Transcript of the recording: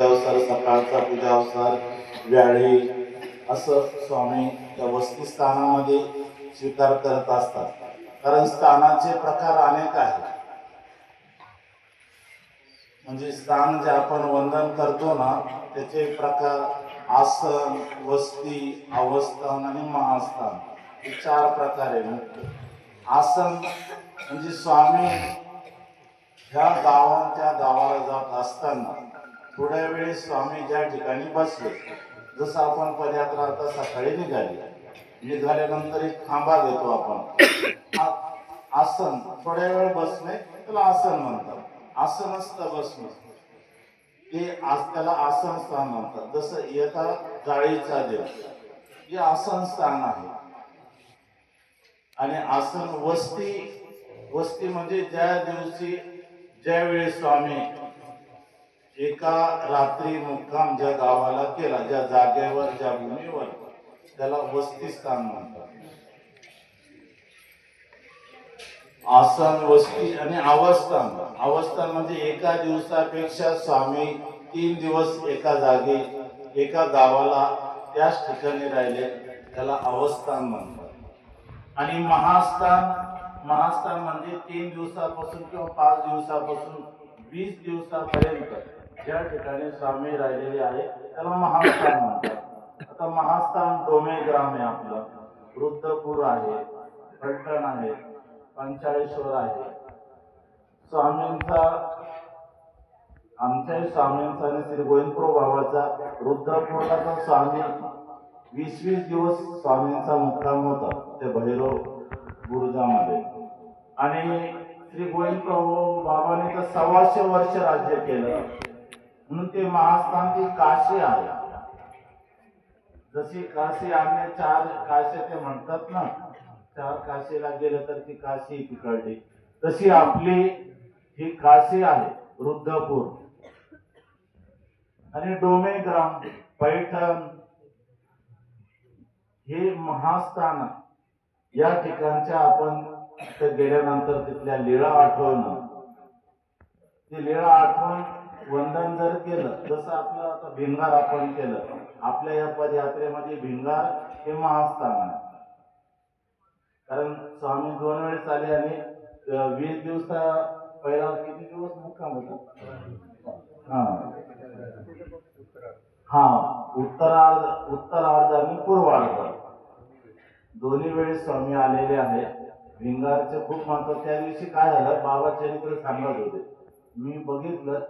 अवसर सकाळचा पूजा अवसर व्याळी असं स्वामी त्या वस्तुस्थानामध्ये स्वीकार करत असतात. कारण स्थानाचे प्रकार अनेक आहेत. म्हणजे स्थान जे आपण वंदन करतो ना त्याचे प्रकार आसन वस्ती अवस्थान आणि महास्थान हे चार प्रकार आहे मुख्य आसन म्हणजे स्वामी ह्या गावांच्या गावाला जात असताना थोड्या वेळी स्वामी ज्या ठिकाणी बसले जसं आपण पदयात्रा आता सकाळी निघाली निघाल्यानंतर एक खांबा देतो आपण. आसन थोड्या वेळ बसणे त्याला आसन म्हणतात. आसन असतं बसणं. ते आज त्याला आसन स्थान म्हणतात. जसं येता जाळीचा देव हे आसन स्थान आहे. आणि आसन वस्ती वस्ती म्हणजे ज्या दिवशी ज्यावेळी स्वामी एका रात्री मुक्काम ज्या गावाला केला ज्या जागेवर ज्या भूमीवर त्याला वस्ती स्थान म्हणतात. आसन वस्ती आणि अवस्थान अवस्थान म्हणजे एका दिवसापेक्षा स्वामी तीन दिवस एका जागे एका गावाला त्याच ठिकाणी राहिले त्याला अवस्थान म्हणतात. आणि महास्थान महास्थान म्हणजे तीन दिवसापासून किंवा पाच दिवसापासून वीस दिवसापर्यंत ज्या ठिकाणी स्वामी राहिलेले आहे त्याला महास्थान म्हणतात. आता महास्थान डोमे ग्राम आहे आपलं. वृद्धपूर आहे फलटण आहे पंचाळेश्वर आहे. स्वामींचा आमच्या स्वामींचा आणि श्री गोविंदपूर बाबाचा वृद्धपूरला तर स्वामी वीस वीस दिवस स्वामींचा मुक्काम होता ते भैरव गुरुजामध्ये. आणि श्री गोविंदप्रभू बाबाने तर सव्वाशे वर्ष राज्य केलं. म्हणून ते महास्थान ती काशी आहे. जशी काशी आम्ही चार काशी ते म्हणतात ना चार काशीला गेलं तर ती काशी तिकडली तशी आपली ही काशी आहे वृद्धपूर आणि डोमेग्राम पैठण हे महास्थान या ठिकाणच्या आपण गेल्यानंतर तिथल्या लीळा आठवणं. ती लीळा आठवण वंदन जर केलं जसं आपलं आता भिंगार आपण केलं आपल्या या पदयात्रेमध्ये भिंगार हे महास्थान आहे. कारण स्वामी दोन वेळेस आले आणि वीस दिवसा पहिला किती दिवस मुक्काम होता? हा. हा उत्तरार्ध उत्तरार्ध आणि पूर्वार्ध. दोन्ही वेळेस स्वामी आलेले आहेत. भिंगारचे खूप महत्त्व त्या दिवशी काय झालं? बाबा चरित्र सांगत होते. मी बघितलं